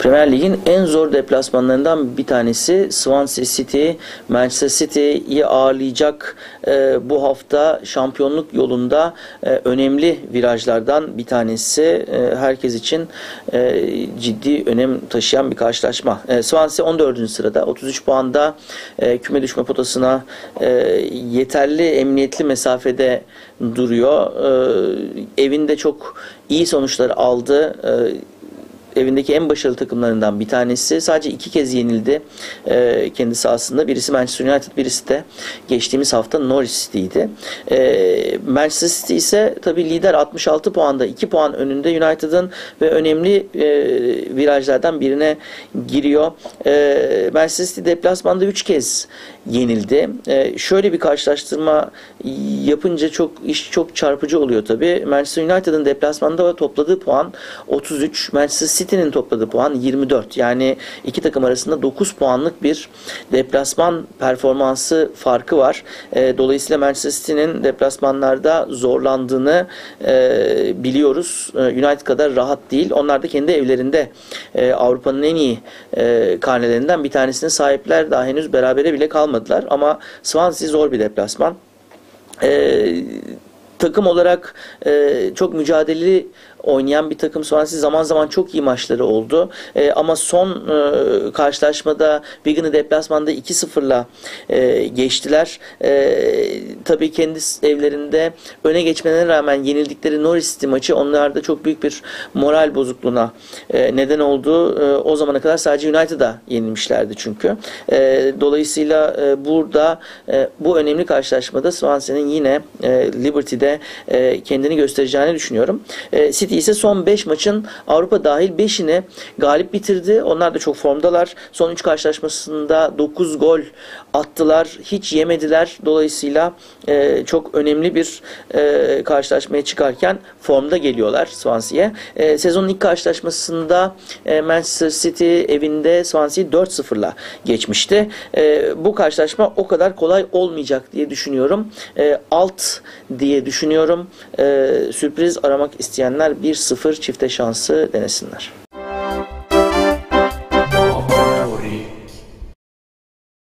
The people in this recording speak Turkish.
Premier Lig'in en zor deplasmanlarından bir tanesi Swansea City, Manchester City'yi ağırlayacak e, bu hafta şampiyonluk yolunda e, önemli virajlardan bir tanesi. E, herkes için e, ciddi önem taşıyan bir karşılaşma. E, Swansea 14. sırada 33 puanda e, küme düşme potasına e, yeterli emniyetli mesafede duruyor. E, evinde çok iyi sonuçlar aldı. E, evindeki en başarılı takımlarından bir tanesi. Sadece iki kez yenildi e, kendi sahasında. Birisi Manchester United, birisi de geçtiğimiz hafta Norwich City'ydi. E, Manchester City ise tabii lider 66 puanda 2 puan önünde United'ın ve önemli e, virajlardan birine giriyor. E, Manchester City deplasmanda 3 kez yenildi. E, şöyle bir karşılaştırma yapınca çok iş çok çarpıcı oluyor tabii. Manchester United'ın deplasmanda topladığı puan 33. Manchester City'nin topladığı puan 24. Yani iki takım arasında 9 puanlık bir deplasman performansı farkı var. E, dolayısıyla Manchester City'nin deplasmanlarda zorlandığını e, biliyoruz. E, United kadar rahat değil. Onlar da kendi evlerinde e, Avrupa'nın en iyi e, karnelerinden bir tanesine sahipler. Daha henüz berabere bile kalmadılar. Ama Swansea zor bir deplasman. Eee takım olarak e, çok mücadeleli oynayan bir takım Swansea zaman zaman çok iyi maçları oldu. E, ama son e, karşılaşmada Wigan'ı deplasmanda 2-0'la e, geçtiler. E, tabii kendi evlerinde öne geçmelerine rağmen yenildikleri Norwich City maçı onlarda çok büyük bir moral bozukluğuna e, neden oldu. E, o zamana kadar sadece United'a yenilmişlerdi çünkü. E, dolayısıyla e, burada e, bu önemli karşılaşmada Swansea'nin yine e, Liberty'de e, kendini göstereceğini düşünüyorum. E, City ise son 5 maçın Avrupa dahil 5'ini galip bitirdi. Onlar da çok formdalar. Son 3 karşılaşmasında 9 gol attılar. Hiç yemediler. Dolayısıyla e, çok önemli bir e, karşılaşmaya çıkarken formda geliyorlar Swansea'ye. E, sezonun ilk karşılaşmasında e, Manchester City evinde Swansea'yi 4-0'la geçmişti. E, bu karşılaşma o kadar kolay olmayacak diye düşünüyorum. E, alt diye düşünüyorum. E, sürpriz aramak isteyenler 1-0 çifte şansı denesinler.